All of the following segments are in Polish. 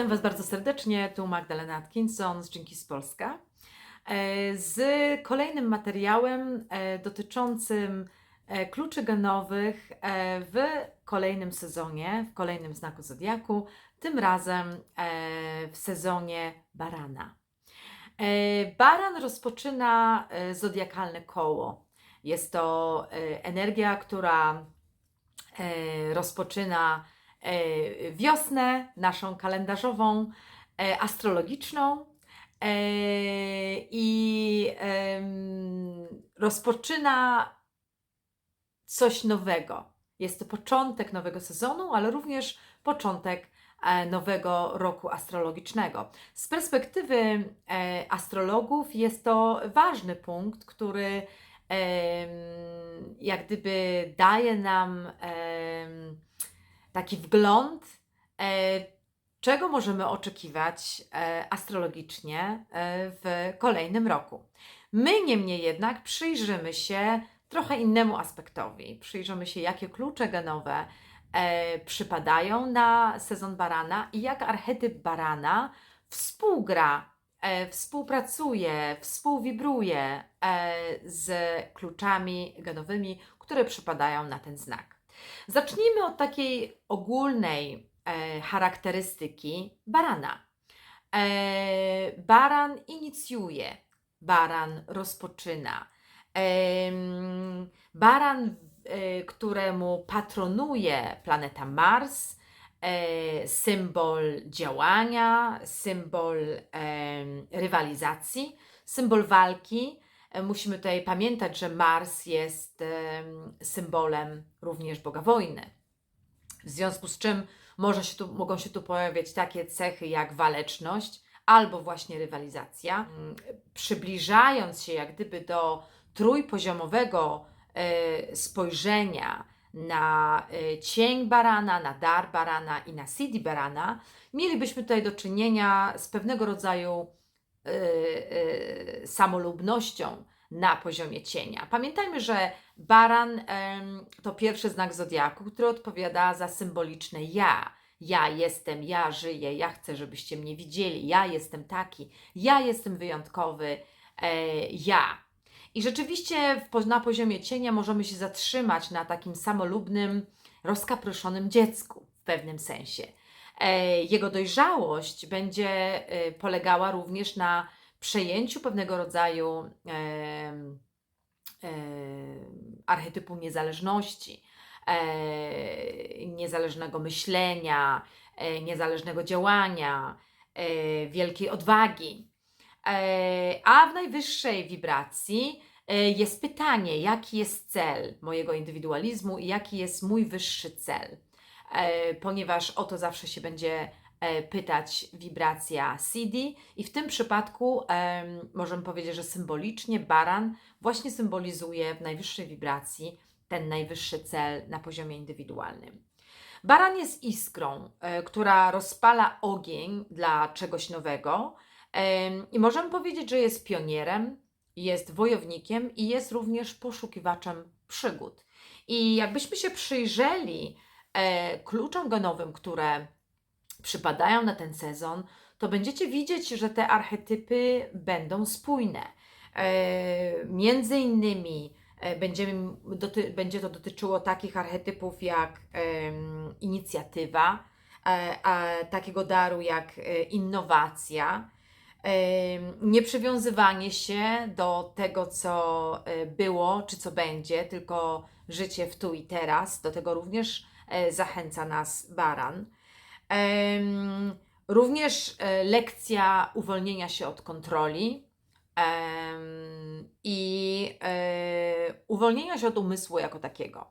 Witam Was bardzo serdecznie. Tu Magdalena Atkinson z Dzięki z Polska. e, Z kolejnym materiałem e, dotyczącym e, kluczy genowych w kolejnym sezonie, w kolejnym znaku zodiaku, tym razem w sezonie barana. Baran rozpoczyna zodiakalne koło. Jest to energia, która rozpoczyna wiosnę, naszą kalendarzową, e, astrologiczną e, i rozpoczyna coś nowego. Jest to początek nowego sezonu, ale również początek e, nowego roku astrologicznego. Z perspektywy e, astrologów jest to ważny punkt, który jak gdyby daje nam taki wgląd, e, czego możemy oczekiwać e, astrologicznie e, w kolejnym roku. My niemniej jednak przyjrzymy się trochę innemu aspektowi. Przyjrzymy się, jakie klucze genowe przypadają na sezon barana i jak archetyp barana współgra, współpracuje, współwibruje z kluczami genowymi, które przypadają na ten znak. Zacznijmy od takiej ogólnej e, charakterystyki barana. E, baran inicjuje, baran rozpoczyna. Em, baran, e, któremu patronuje planeta Mars, e, symbol działania, symbol em, rywalizacji, symbol walki. Musimy tutaj pamiętać, że Mars jest em, symbolem również Boga wojny. W związku z czym może się tu, mogą się tu pojawiać takie cechy jak waleczność albo właśnie rywalizacja. Mm, Przybliżając się jak gdyby do trójpoziomowego e, spojrzenia na e, cień barana, na dar barana i na CD barana, mielibyśmy tutaj do czynienia z pewnego rodzaju e, e, samolubnością na poziomie cienia. Pamiętajmy, że baran to pierwszy znak zodiaku, który odpowiada za symboliczne ja. Ja jestem, ja żyję, ja chcę, żebyście mnie widzieli, ja jestem taki, ja jestem wyjątkowy, e, ja. I rzeczywiście na poziomie cienia możemy się zatrzymać na takim samolubnym, rozkapryszonym dziecku w pewnym sensie. E, jego dojrzałość będzie e, polegała również na przejęciu pewnego rodzaju em, archetypu niezależności, e, niezależnego myślenia, e, niezależnego działania, e, wielkiej odwagi. E, a w najwyższej wibracji e, jest pytanie, jaki jest cel mojego indywidualizmu i jaki jest mój wyższy cel. E, ponieważ o to zawsze się będzie e, pytać wibracja CD, i w tym przypadku em, możemy powiedzieć, że symbolicznie baran właśnie symbolizuje w najwyższej wibracji ten najwyższy cel na poziomie indywidualnym. Baran jest iskrą, e, która rozpala ogień dla czegoś nowego, i możemy powiedzieć, że jest pionierem, jest wojownikiem i jest również poszukiwaczem przygód. I jakbyśmy się przyjrzeli kluczom genowym, które przypadają na ten sezon, to będziecie widzieć, że te archetypy będą spójne. E, między innymi e, będziemy, doty, będzie to dotyczyło takich archetypów jak inicjatywa, e, takiego daru jak e, innowacja, nieprzywiązywanie się do tego, co e, było czy co będzie, tylko życie w tu i teraz. Do tego również e, zachęca nas baran. Również e, lekcja uwolnienia się od kontroli i e, uwolnienia się od umysłu jako takiego.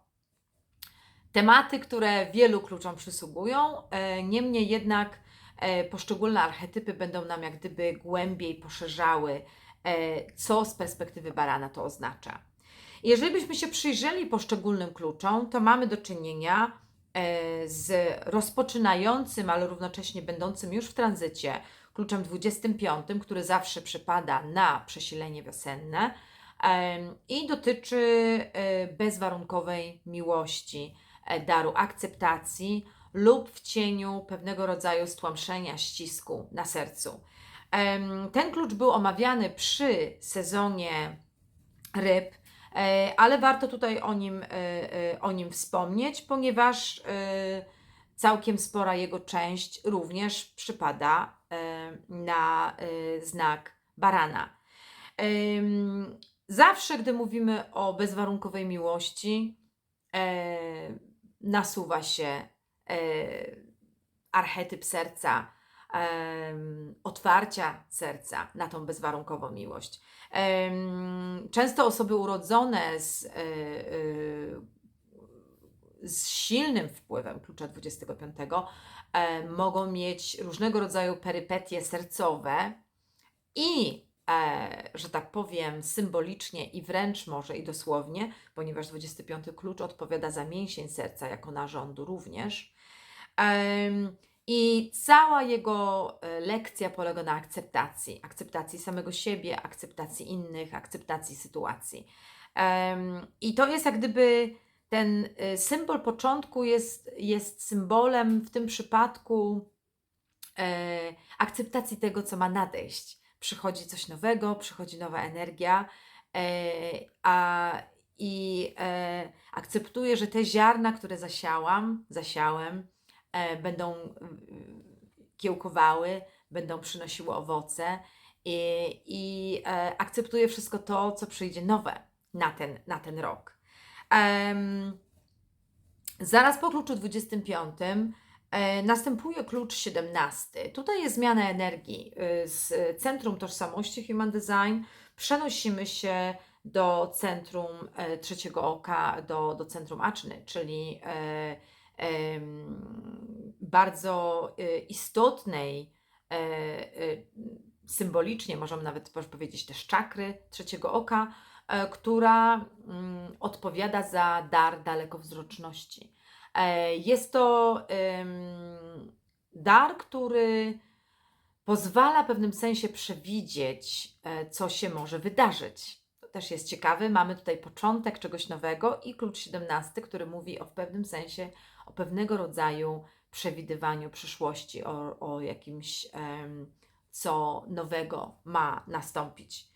Tematy, które wielu kluczom przysługują, e, niemniej jednak e, poszczególne archetypy będą nam jak gdyby głębiej poszerzały, e, co z perspektywy barana to oznacza. Jeżeli byśmy się przyjrzeli poszczególnym kluczom, to mamy do czynienia e, z rozpoczynającym, ale równocześnie będącym już w tranzycie kluczem 25, który zawsze przypada na przesilenie wiosenne i dotyczy e, bezwarunkowej miłości, e, daru akceptacji lub w cieniu pewnego rodzaju stłamszenia, ścisku na sercu. Ten klucz był omawiany przy sezonie ryb, e, ale warto tutaj o nim, e, e, o nim wspomnieć, ponieważ e, całkiem spora jego część również przypada e, na e, znak barana. Zawsze, gdy mówimy o bezwarunkowej miłości, e, nasuwa się e, archetyp serca, otwarcia serca na tą bezwarunkową miłość. Często osoby urodzone z, e, e, z silnym wpływem klucza 25 e, mogą mieć różnego rodzaju perypetie sercowe i, że tak powiem, symbolicznie i wręcz może i dosłownie, ponieważ 25 klucz odpowiada za mięsień serca jako narządu również. I cała jego e, lekcja polega na akceptacji. Akceptacji samego siebie, akceptacji innych, akceptacji sytuacji. I to jest jak gdyby ten e, symbol początku jest, jest symbolem w tym przypadku e, akceptacji tego, co ma nadejść. Przychodzi coś nowego, przychodzi nowa energia, a i akceptuję, że te ziarna, które zasiałam, zasiałem, będą mm, kiełkowały, będą przynosiły owoce i, i e, akceptuję wszystko to, co przyjdzie nowe na ten, na ten rok. Em, zaraz po kluczu 25 e, następuje klucz 17. Tutaj jest zmiana energii. Y, Z centrum tożsamości Human Design przenosimy się do centrum e, trzeciego oka, do, do centrum Aczny, czyli e, bardzo e, istotnej, e, e, symbolicznie możemy nawet powiedzieć też czakry trzeciego oka, e, która mm, odpowiada za dar dalekowzroczności. E, Jest to dar, który pozwala w pewnym sensie przewidzieć, co się może wydarzyć. To też jest ciekawe. Mamy tutaj początek czegoś nowego i klucz 17, który mówi o w pewnym sensie o pewnego rodzaju przewidywaniu przyszłości, o, o jakimś, co nowego ma nastąpić.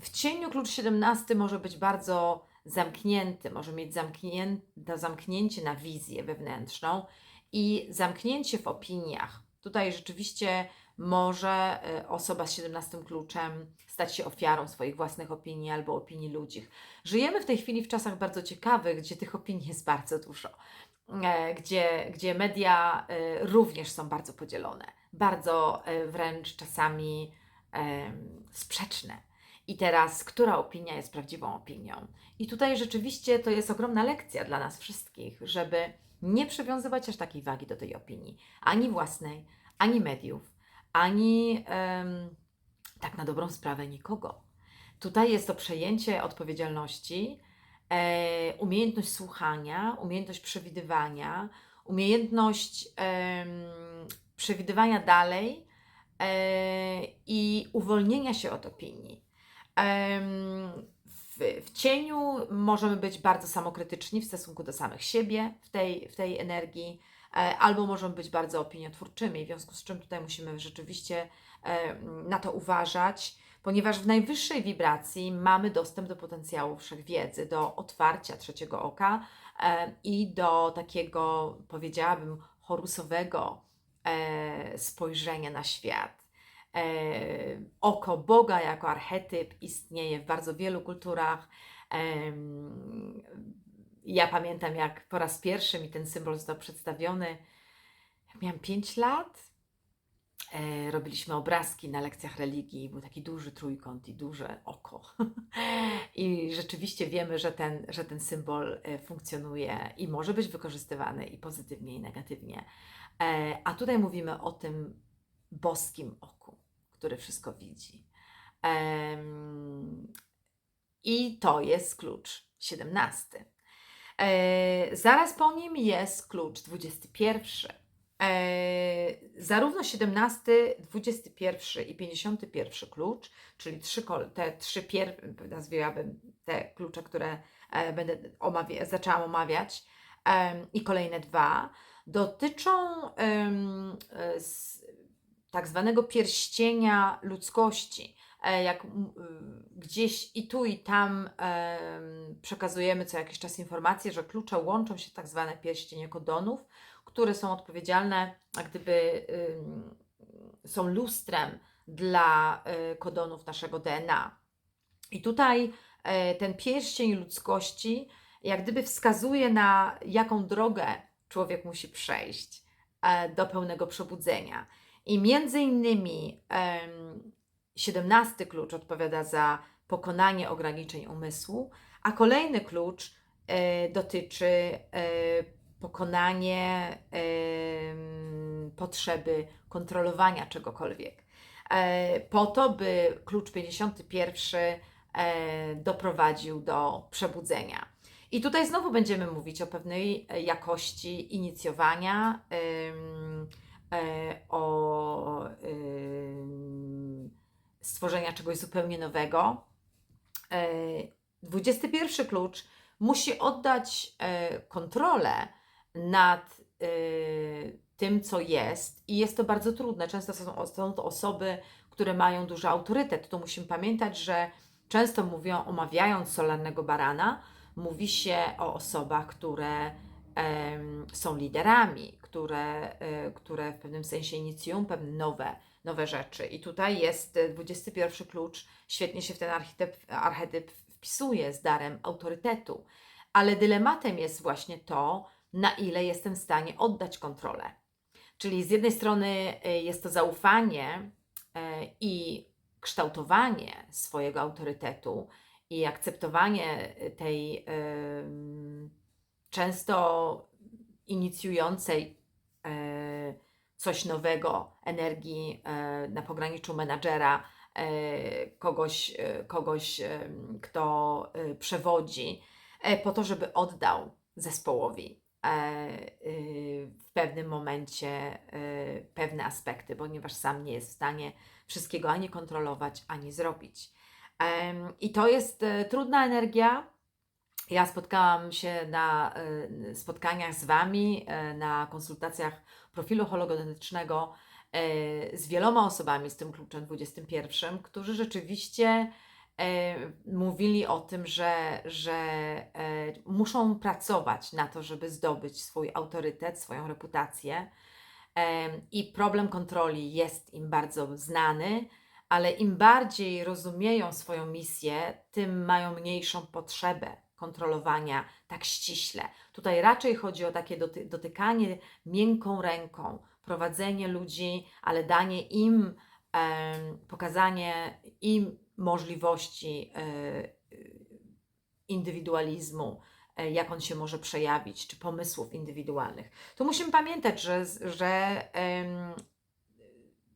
W cieniu klucz 17 może być bardzo zamknięty, może mieć zamknięte, zamknięcie na wizję wewnętrzną i zamknięcie w opiniach. Tutaj rzeczywiście może y, osoba z 17 kluczem stać się ofiarą swoich własnych opinii albo opinii ludzi. Żyjemy w tej chwili w czasach bardzo ciekawych, gdzie tych opinii jest bardzo dużo, e, gdzie, gdzie media y, również są bardzo podzielone, bardzo y, wręcz czasami sprzeczne. I teraz, która opinia jest prawdziwą opinią? I tutaj rzeczywiście to jest ogromna lekcja dla nas wszystkich, żeby nie przywiązywać aż takiej wagi do tej opinii, ani własnej, ani mediów, ani tak na dobrą sprawę nikogo. Tutaj jest to przejęcie odpowiedzialności, e, umiejętność słuchania, umiejętność przewidywania, umiejętność przewidywania dalej e, i uwolnienia się od opinii. W, w cieniu możemy być bardzo samokrytyczni w stosunku do samych siebie w tej, w tej energii, e, albo możemy być bardzo opiniotwórczymi, w związku z czym tutaj musimy rzeczywiście e, na to uważać, ponieważ w najwyższej wibracji mamy dostęp do potencjału wszechwiedzy, do otwarcia trzeciego oka e, i do takiego, powiedziałabym, horusowego e, spojrzenia na świat. E, oko Boga jako archetyp istnieje w bardzo wielu kulturach. Ja pamiętam, jak po raz pierwszy mi ten symbol został przedstawiony. Miałam 5 lat. E, robiliśmy obrazki na lekcjach religii. Był taki duży trójkąt i duże oko. I rzeczywiście wiemy, że ten, że ten symbol e, funkcjonuje i może być wykorzystywany i pozytywnie, i negatywnie. E, A tutaj mówimy o tym boskim oku, który wszystko widzi. I to jest klucz 17. E, Zaraz po nim jest klucz 21. E, Zarówno 17, 21 i 51 klucz, czyli trzy, te trzy pier, nazwijabym te klucze, które e, będę omawia- zaczęłam omawiać, em, i kolejne dwa, dotyczą e, s- tak zwanego pierścienia ludzkości. E, Jak y, gdzieś i tu, i tam em, przekazujemy co jakiś czas informacje, że klucze łączą się tak zwane pierścienie kodonów, które są odpowiedzialne, jak gdyby są lustrem dla y, kodonów naszego DNA. I tutaj e, ten pierścień ludzkości jak gdyby wskazuje na jaką drogę człowiek musi przejść e, do pełnego przebudzenia. I między innymi em, 17 klucz odpowiada za pokonanie ograniczeń umysłu, a kolejny klucz e, dotyczy pokonanie potrzeby kontrolowania czegokolwiek. E, po to, by klucz 51 e, doprowadził do przebudzenia. I tutaj znowu będziemy mówić o pewnej e, jakości inicjowania, o stworzenia czegoś zupełnie nowego. E, 21 klucz musi oddać kontrolę nad e, tym, co jest, i jest to bardzo trudne. Często są, są to osoby, które mają duży autorytet. Tu musimy pamiętać, że często mówią, omawiając solarnego barana, mówi się o osobach, które są liderami, które, e, które w pewnym sensie inicjują pewne nowe, nowe rzeczy. I tutaj jest e, 21 klucz, świetnie się w ten archetyp, archetyp wpisuje z darem autorytetu. Ale dylematem jest właśnie to, na ile jestem w stanie oddać kontrolę. Czyli z jednej strony e, jest to zaufanie e, i kształtowanie swojego autorytetu i akceptowanie tej często inicjującej e, coś nowego energii na pograniczu menadżera, kogoś, kogoś kto przewodzi, po to, żeby oddał zespołowi y, w pewnym momencie e, pewne aspekty, ponieważ sam nie jest w stanie wszystkiego ani kontrolować, ani zrobić. I to jest e, trudna energia. Ja spotkałam się na e, spotkaniach z Wami, e, na konsultacjach profilu hologenetycznego e, z wieloma osobami z tym kluczem 21, którzy rzeczywiście e, mówili o tym, że, że e, muszą pracować na to, żeby zdobyć swój autorytet, swoją reputację. Em, I problem kontroli jest im bardzo znany, ale im bardziej rozumieją swoją misję, tym mają mniejszą potrzebę kontrolowania tak ściśle. Tutaj raczej chodzi o takie doty dotykanie miękką ręką, prowadzenie ludzi, ale danie im, pokazanie im możliwości e, indywidualizmu, e, jak on się może przejawić, czy pomysłów indywidualnych. Tu musimy pamiętać, że, że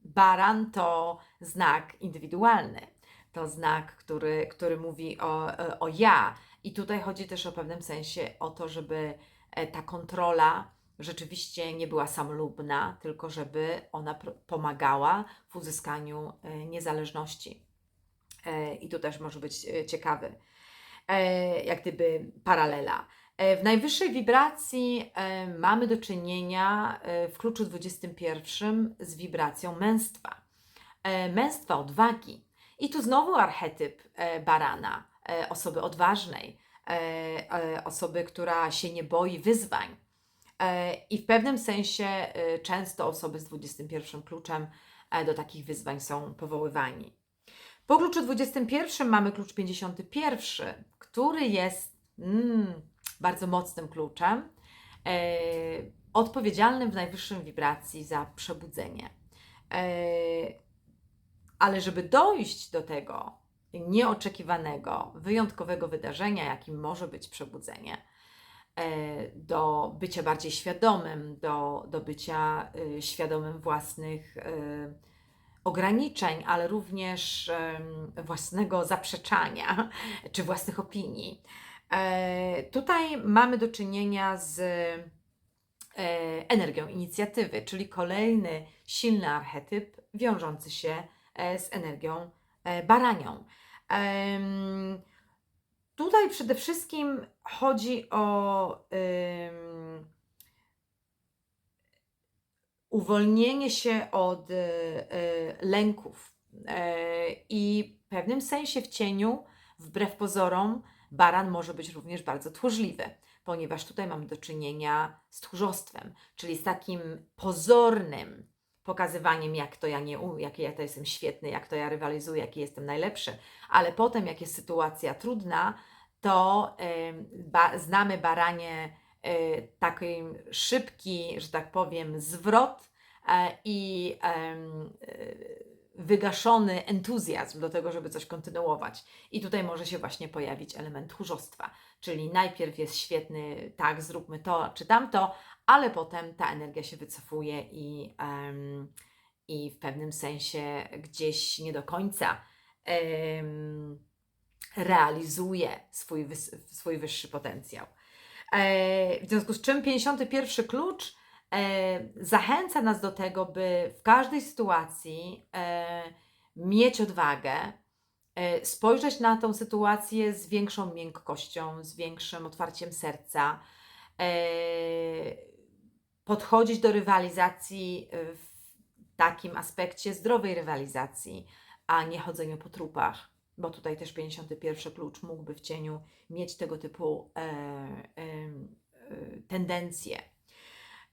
baran to znak indywidualny. To znak, który, który mówi o, o ja. I tutaj chodzi też o pewnym sensie o to, żeby e, ta kontrola rzeczywiście nie była samolubna, tylko żeby ona pomagała w uzyskaniu e, niezależności. E, I tu też może być e, ciekawy, e, jak gdyby paralela. W najwyższej wibracji mamy do czynienia w kluczu 21 z wibracją męstwa. Męstwa, odwagi. I tu znowu archetyp barana, osoby odważnej, osoby, która się nie boi wyzwań. I w pewnym sensie często osoby z 21 kluczem do takich wyzwań są powoływani. Po kluczu 21 mamy klucz 51, który jest mm, bardzo mocnym kluczem, e, odpowiedzialnym w najwyższym wibracji za przebudzenie. E, ale żeby dojść do tego nieoczekiwanego, wyjątkowego wydarzenia, jakim może być przebudzenie, e, do bycia bardziej świadomym, do, do bycia y, świadomym własnych y, ograniczeń, ale również własnego zaprzeczania czy własnych opinii. E, Tutaj mamy do czynienia z e, energią inicjatywy, czyli kolejny silny archetyp wiążący się e, z energią baranią. Tutaj przede wszystkim chodzi o uwolnienie się od e, e, lęków. E, I w pewnym sensie w cieniu, wbrew pozorom, baran może być również bardzo tchórzliwy, ponieważ tutaj mamy do czynienia z tchórzostwem, czyli z takim pozornym pokazywaniem, jak to ja nie, u- jak ja to jestem świetny, jak to ja rywalizuję, jaki jestem najlepszy, ale potem, jak jest sytuacja trudna, to em, ba, znamy baranie taki szybki, że tak powiem, zwrot e, i e, wygaszony entuzjazm do tego, żeby coś kontynuować. I tutaj może się właśnie pojawić element tchórzostwa, czyli najpierw jest świetny, tak, zróbmy to czy tamto, ale potem ta energia się wycofuje i, em, i w pewnym sensie gdzieś nie do końca em, realizuje swój, swój wyższy potencjał. E, w związku z czym 51 klucz e, zachęca nas do tego, by w każdej sytuacji e, mieć odwagę, spojrzeć na tą sytuację z większą miękkością, z większym otwarciem serca, podchodzić do rywalizacji w takim aspekcie zdrowej rywalizacji, a nie chodzeniu po trupach, bo tutaj też 51 klucz mógłby w cieniu mieć tego typu e, e, e, tendencje.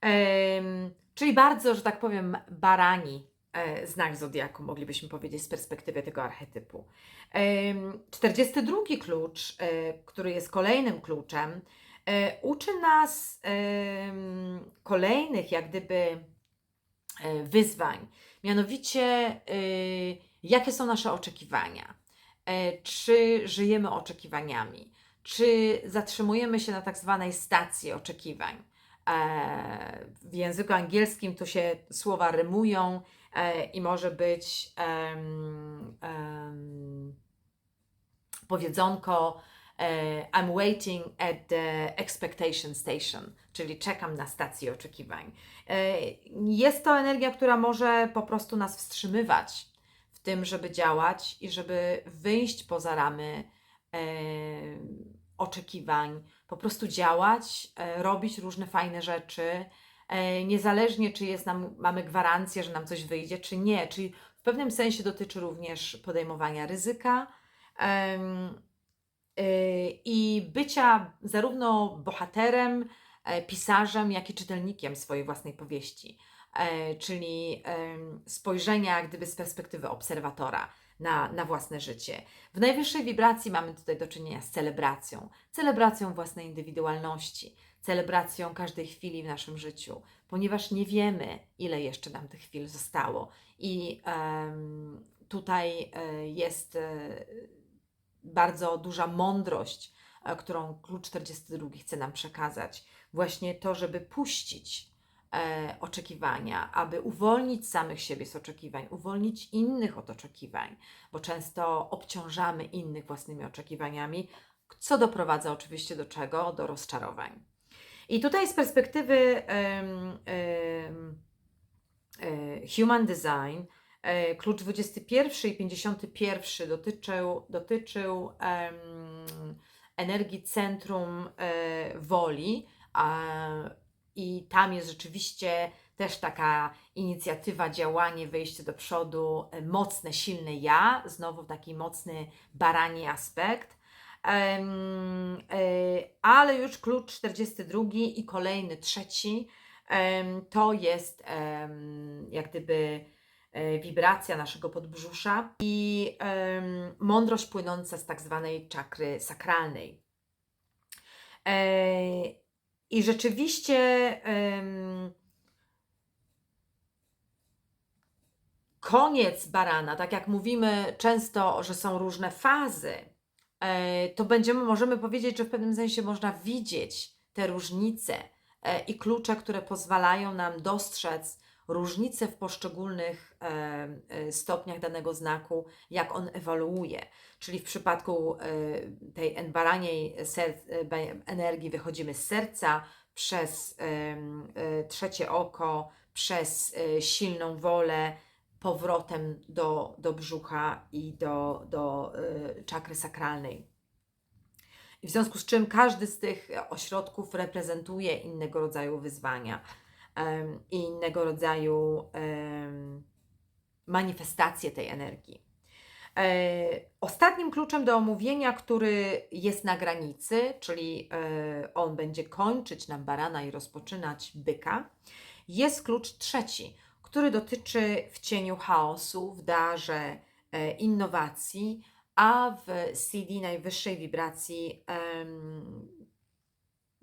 Em, czyli bardzo, że tak powiem, barani e, znak zodiaku, moglibyśmy powiedzieć z perspektywy tego archetypu. Em, 42 klucz, e, który jest kolejnym kluczem, e, uczy nas em, kolejnych, jak gdyby, e, wyzwań. Mianowicie, e, jakie są nasze oczekiwania? E, Czy żyjemy oczekiwaniami? Czy zatrzymujemy się na tak zwanej stacji oczekiwań? E, W języku angielskim to się słowa rymują e, i może być em, em, powiedzonko I'm waiting at the expectation station, czyli czekam na stację oczekiwań. Jest to energia, która może po prostu nas wstrzymywać tym, żeby działać i żeby wyjść poza ramy e, oczekiwań, po prostu działać, e, robić różne fajne rzeczy, e, niezależnie czy jest nam, mamy gwarancję, że nam coś wyjdzie, czy nie. Czyli w pewnym sensie dotyczy również podejmowania ryzyka em, y, i bycia zarówno bohaterem, e, pisarzem, jak i czytelnikiem swojej własnej powieści. E, Czyli spojrzenia gdyby z perspektywy obserwatora na, na własne życie. W najwyższej wibracji mamy tutaj do czynienia z celebracją, celebracją własnej indywidualności, celebracją każdej chwili w naszym życiu, ponieważ nie wiemy, ile jeszcze nam tych chwil zostało. I em, tutaj e, jest e, bardzo duża mądrość, którą klucz 42 chce nam przekazać. Właśnie to, żeby puścić e, oczekiwania, aby uwolnić samych siebie z oczekiwań, uwolnić innych od oczekiwań, bo często obciążamy innych własnymi oczekiwaniami, co doprowadza oczywiście do czego? Do rozczarowań. I tutaj z perspektywy e, Human Design, e, klucz 21 i 51 dotyczył, dotyczył em, energii centrum e, woli, a, i tam jest rzeczywiście też taka inicjatywa, działanie, wyjście do przodu, e, mocne, silne ja, znowu taki mocny barani aspekt. E, ale już klucz 42 i kolejny, trzeci, to jest jak gdyby e, wibracja naszego podbrzusza i mądrość płynąca z tak zwanej czakry sakralnej. I rzeczywiście em, koniec barana, tak jak mówimy często, że są różne fazy, e, to będziemy, możemy powiedzieć, że w pewnym sensie można widzieć te różnice e, i klucze, które pozwalają nam dostrzec różnice w poszczególnych e, e, stopniach danego znaku, jak on ewoluuje. Czyli w przypadku e, tej baraniej energii wychodzimy z serca przez trzecie oko, przez silną wolę, powrotem do, do brzucha i do, do czakry sakralnej. I w związku z czym każdy z tych ośrodków reprezentuje innego rodzaju wyzwania. I innego rodzaju manifestacje tej energii. E, Ostatnim kluczem do omówienia, który jest na granicy, czyli e, on będzie kończyć nam barana i rozpoczynać byka, jest klucz trzeci, który dotyczy w cieniu chaosu, w darze e, innowacji, a w CD najwyższej wibracji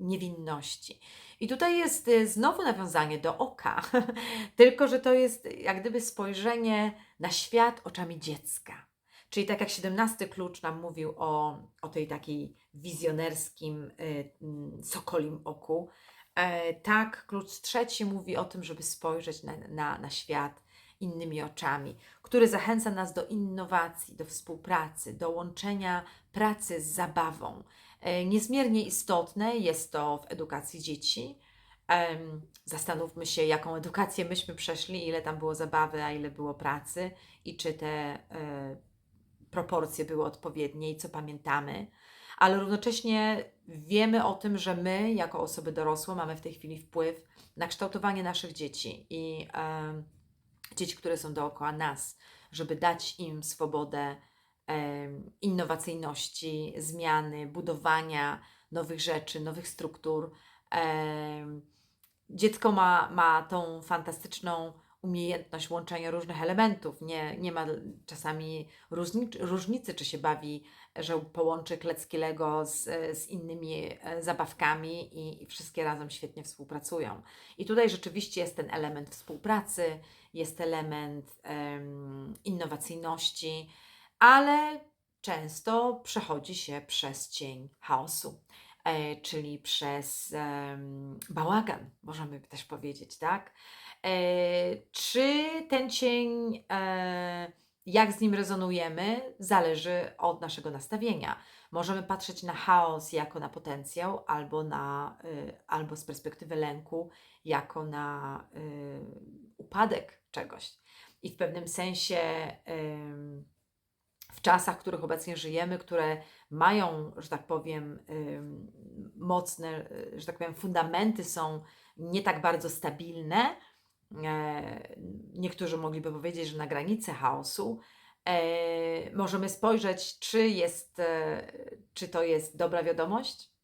niewinności. I tutaj jest y, znowu nawiązanie do oka, tylko że to jest jak gdyby spojrzenie na świat oczami dziecka. Czyli tak jak 17 klucz nam mówił o, o tej takiej wizjonerskim y, mm, sokolim oku, e, tak klucz trzeci mówi o tym, żeby spojrzeć na, na, na świat innymi oczami, który zachęca nas do innowacji, do współpracy, do łączenia pracy z zabawą. E, Niezmiernie istotne jest to w edukacji dzieci. Zastanówmy się, jaką edukację myśmy przeszli, ile tam było zabawy, a ile było pracy i czy te e, proporcje były odpowiednie i co pamiętamy. Ale równocześnie wiemy o tym, że my, jako osoby dorosłe, mamy w tej chwili wpływ na kształtowanie naszych dzieci i dzieci, które są dookoła nas, żeby dać im swobodę innowacyjności, zmiany, budowania nowych rzeczy, nowych struktur. Dziecko ma, ma tą fantastyczną umiejętność łączenia różnych elementów. Nie, nie ma czasami różni, różnicy, czy się bawi, że połączy klecki Lego z, z innymi e, zabawkami i, i wszystkie razem świetnie współpracują. I tutaj rzeczywiście jest ten element współpracy, jest element em, innowacyjności, ale często przechodzi się przez cień chaosu, e, czyli przez bałagan, możemy też powiedzieć, tak? E, czy ten cień, e, jak z nim rezonujemy, zależy od naszego nastawienia. Możemy patrzeć na chaos jako na potencjał, albo, na, y, albo z perspektywy lęku, jako na y, upadek czegoś. I w pewnym sensie w czasach, w których obecnie żyjemy, które mają, że tak powiem, mocne, y, że tak powiem, fundamenty są nie tak bardzo stabilne, e, niektórzy mogliby powiedzieć, że na granicy chaosu, e, możemy spojrzeć, czy, jest, e, czy to jest dobra wiadomość,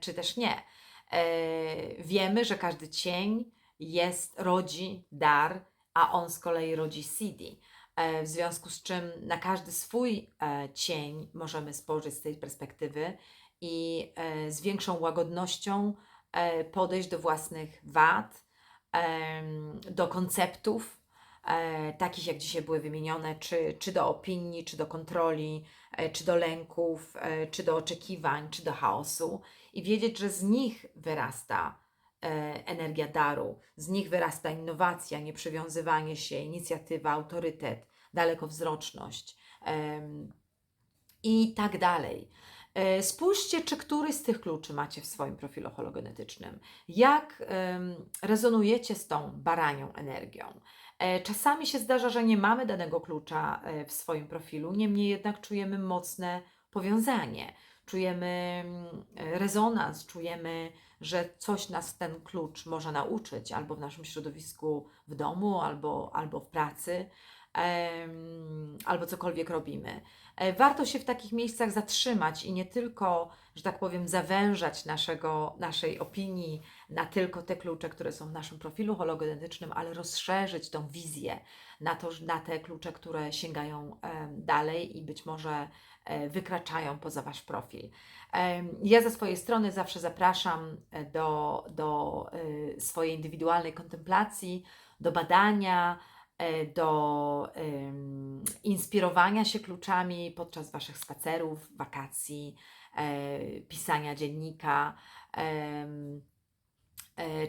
czy też nie. Wiemy, że każdy cień jest, rodzi dar, a on z kolei rodzi CD. E, w związku z czym na każdy swój e, cień możemy spojrzeć z tej perspektywy i e, z większą łagodnością podejść do własnych wad, do konceptów, takich jak dzisiaj były wymienione, czy, czy do opinii, czy do kontroli, czy do lęków, czy do oczekiwań, czy do chaosu, i wiedzieć, że z nich wyrasta energia daru, z nich wyrasta innowacja, nieprzywiązywanie się, inicjatywa, autorytet, dalekowzroczność i tak dalej. E, Spójrzcie, czy któryś z tych kluczy macie w swoim profilu hologenetycznym. Jak rezonujecie z tą baranią energią. E, Czasami się zdarza, że nie mamy danego klucza e, w swoim profilu, niemniej jednak czujemy mocne powiązanie, czujemy mm, rezonans, czujemy, że coś nas ten klucz może nauczyć, albo w naszym środowisku w domu, albo, albo w pracy, albo cokolwiek robimy. E, Warto się w takich miejscach zatrzymać i nie tylko, że tak powiem, zawężać naszego, naszej opinii na tylko te klucze, które są w naszym profilu hologenetycznym, ale rozszerzyć tą wizję na, to, na te klucze, które sięgają dalej i być może e, wykraczają poza Wasz profil. Ja ze swojej strony zawsze zapraszam e, do, do swojej indywidualnej kontemplacji, do badania, do em, inspirowania się kluczami podczas Waszych spacerów, wakacji, e, pisania dziennika. e,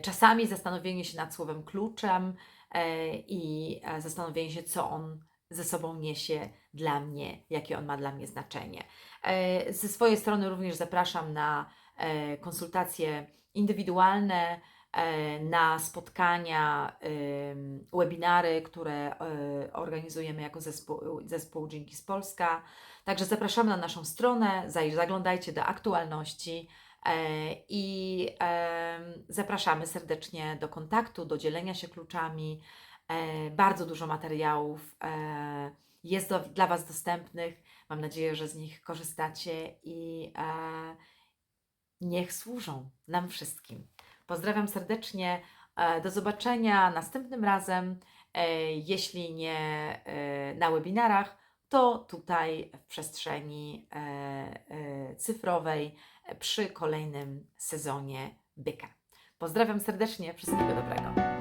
Czasami zastanowienie się nad słowem kluczem e, i e, zastanowienie się, co on ze sobą niesie dla mnie, jakie on ma dla mnie znaczenie. E, Ze swojej strony również zapraszam na e, konsultacje indywidualne, e, na spotkania, webinary, które e, organizujemy jako zespół, zespół z Polska. Także zapraszamy na naszą stronę, zaglądajcie do aktualności E, I zapraszamy serdecznie do kontaktu, do dzielenia się kluczami. E, Bardzo dużo materiałów e, jest do, dla Was dostępnych. Mam nadzieję, że z nich korzystacie i e, niech służą nam wszystkim. Pozdrawiam serdecznie. e, Do zobaczenia następnym razem. E, Jeśli nie e, na webinarach, to tutaj w przestrzeni cyfrowej przy kolejnym sezonie Byka. Pozdrawiam serdecznie, wszystkiego dobrego.